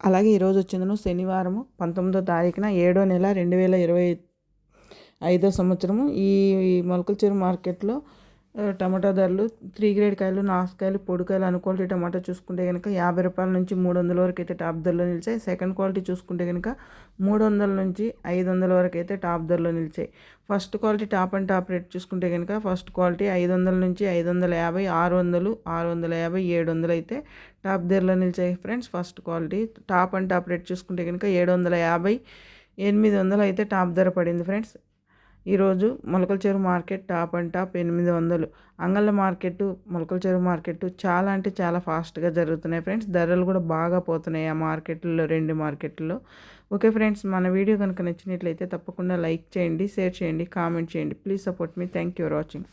అలాగే ఈరోజు వచ్చిందను శనివారము పంతొమ్మిదో తారీఖున ఏడో నెల రెండు వేల ఇరవై ఐదో సంవత్సరము. ఈ మొలకల చెరువు మార్కెట్లో టమాటా ధరలు త్రీ గ్రేడ్ కాయలు నాసుకాయలు పొడికాయలు అను క్వాలిటీ టమాటా చూసుకుంటే కనుక యాభై రూపాయల నుంచి మూడు వందల వరకు అయితే టాప్ ధరలో నిలిచాయి. సెకండ్ క్వాలిటీ చూసుకుంటే కనుక మూడు వందల నుంచి ఐదు వందల వరకు అయితే టాప్ ధరలో నిలిచాయి. First quality top and top rate చూసుకుంటే కనుక ఫస్ట్ క్వాలిటీ ఐదు వందల నుంచి ఐదు వందల యాభై ఆరు వందలు ఆరు వందల యాభై ఏడు వందలు అయితే టాప్ ధరలో నిలిచాయి friends first quality top and top rate చూసుకుంటే కనుక ఏడు వందల యాభై ఎనిమిది వందలు అయితే టాప్ ధర పడింది ఫ్రెండ్స్ ఈరోజు మొలకల చెరువు మార్కెట్ టాప్ అండ్ టాప్ ఎనిమిది వందలు. అంగళ్ళ మార్కెట్ మొలకల చెరువు మార్కెట్ చాలా అంటే చాలా ఫాస్ట్గా జరుగుతున్నాయి ఫ్రెండ్స్. ధరలు కూడా బాగా పోతున్నాయి ఆ మార్కెట్లో రెండు మార్కెట్లో ఓకే ఫ్రెండ్స్ మన వీడియో కనుక నచ్చినట్లయితే తప్పకుండా లైక్ చేయండి షేర్ చేయండి కామెంట్ చేయండి. Please support me. Thank you for watching.